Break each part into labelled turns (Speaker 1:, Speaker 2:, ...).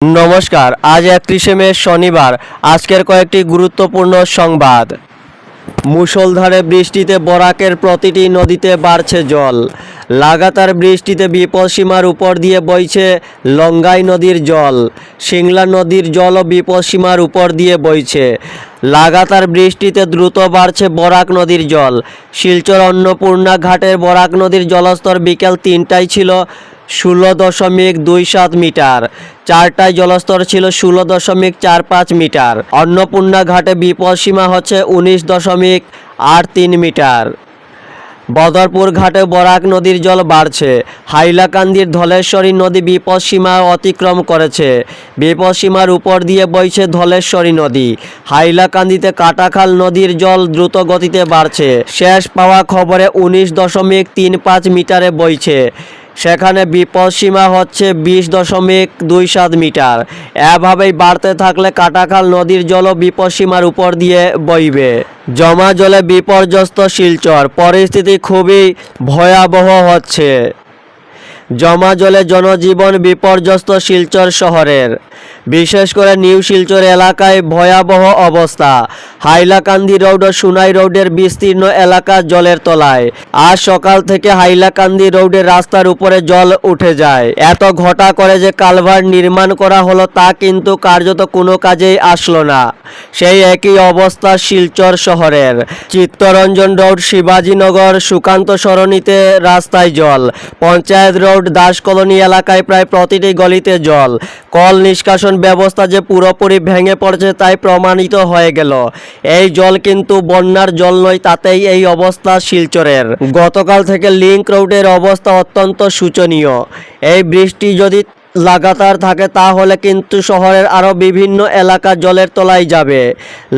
Speaker 1: নমস্কার, আজ একত্রিশে মে, শনিবার। আজকের কয়েকটি গুরুত্বপূর্ণ সংবাদ। মুষলধারে বৃষ্টিতে বরাকের প্রতিটি নদীতে বাড়ছে জল। লাগাতার বৃষ্টিতে বিপদসীমার উপর দিয়ে বইছে লঙ্গাই নদীর জল। সিংলা নদীর জলও বিপদসীমার উপর দিয়ে বইছে। লাগাতার বৃষ্টিতে দ্রুত বাড়ছে বরাক নদীর জল। শিলচর অন্নপূর্ণা ঘাটের বরাক নদীর জলস্তর বিকেল তিনটায় ছিল ষোলো দশমিক দুই সাত মিটার। চারটায় জলস্তর ছিল ষোলো দশমিক চার পাঁচ মিটার। অন্নপূর্ণা ঘাটে বিপদ সীমা হচ্ছে উনিশ দশমিক আট তিন মিটার। বদরপুর ঘাটে বরাক নদীর জল বাড়ছে। হাইলাকান্দির ধলেশ্বরী নদী বিপদসীমা অতিক্রম করেছে। বিপদসীমার উপর দিয়ে বইছে ধলেশ্বরী নদী। হাইলাকান্দিতে কাটাখাল নদীর জল দ্রুত গতিতে বাড়ছে। শেষ পাওয়া খবরে উনিশ দশমিক তিন পাঁচ মিটারে বইছে। সেখানে বিপদসীমা হচ্ছে বিশ দশমিক দুই সাত মিটার। এভাবেই বাড়তে থাকলে কাটাখাল নদীর জলও বিপদসীমার উপর দিয়ে বইবে। জমা জলে বিপর্যস্ত শিলচর, পরিস্থিতি খুবই ভয়াবহ হচ্ছে। জমা জলে জনজীবন বিপর্যস্ত শিলচর শহরের। বিশেষ করে নিউ শিলচর এলাকায় ভয়াবহ অবস্থা। হাইলাকান্দি রোড ও সুনাই রোডের বিস্তীর্ণ এলাকা জলের তলায়। আজ সকাল থেকে হাইলাকান্দি রোডের রাস্তার উপরে জল উঠে যায়। এত ঘটা করে যে কালভার নির্মাণ করা হলো তা কিন্তু কার্যত কোনো কাজেই আসলো না। সেই একই অবস্থা শিলচর শহরের। চিত্তরঞ্জন রোড, শিবাজীনগর, সুকান্ত সরণিতে রাস্তায় জল। পঞ্চায়েত রোড, দাস কলোনি এলাকায় প্রায় প্রতিটি গলিতে জল। কল নিষ্কাশন ব্যবস্থা যে পুরোপুরি ভেঙে পড়ছে তাই প্রমাণিত হয়ে গেল। এই জল কিন্তু বন্যার জল নয়, তাতেই এই অবস্থা শিলচরের। গতকাল থেকে লিঙ্ক রোডের অবস্থা অত্যন্ত শোচনীয়। এই বৃষ্টি যদি লাগাতার থাকে তাহলে কিন্তু শহরের আরও বিভিন্ন এলাকা জলের তলায় যাবে।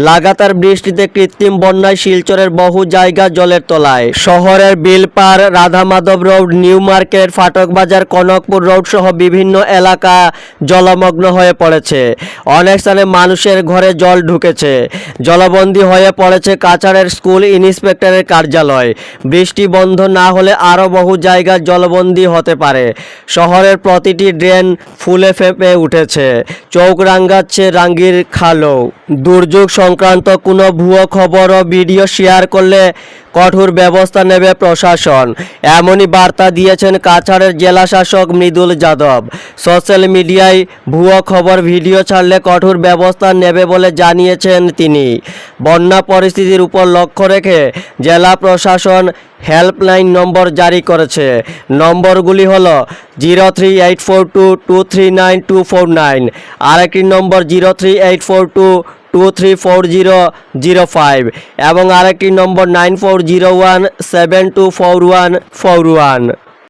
Speaker 1: লাগাতার বৃষ্টিতে কৃত্রিম বন্যায় শিলচরের বহু জায়গা জলের তলায়। শহরের Bilpar Radha Madhab road, new market, Phatak Bazar, Kanakpur road সহ বিভিন্ন এলাকা জলমগ্ন হয়ে পড়েছে। অনেক স্থানে মানুষের ঘরে জল ঢুকেছে। জলবন্দী হয়ে পড়েছে কাছাড়ের স্কুল ইন্সপেক্টরের কার্যালয়। বৃষ্টি বন্ধ না হলে আরও বহু জায়গা জলবন্দী হতে পারে। শহরের প্রতিটি ড্রেন ফুলে ফেঁপে উঠেছে। চোখ রাঙ্গাচ্ছে রাঙ্গির খালো দুর্যোগ সংক্রান্ত কোনো ভুয়ো খবর ও ভিডিও শেয়ার করলে কঠোর ব্যবস্থা নেবে প্রশাসন। এমনই বার্তা দিয়েছেন কাছাড়ের জেলা শাসক মৃদুল যাদব। সোশ্যাল মিডিয়ায় ভুয়ো খবর ভিডিও ছাড়লে কঠোর ব্যবস্থা নেবে বলে জানিয়েছেন তিনি। বন্যা পরিস্থিতির উপর লক্ষ্য রেখে জেলা প্রশাসন হেল্পলাইন নম্বর জারি করেছে। নম্বরগুলি হল zero three eight four two two three nine two four nine. আরেকটি নম্বর zero three eight four two two three four zero zero five এবং আরেকটি নম্বর nine four zero one seven two four one four one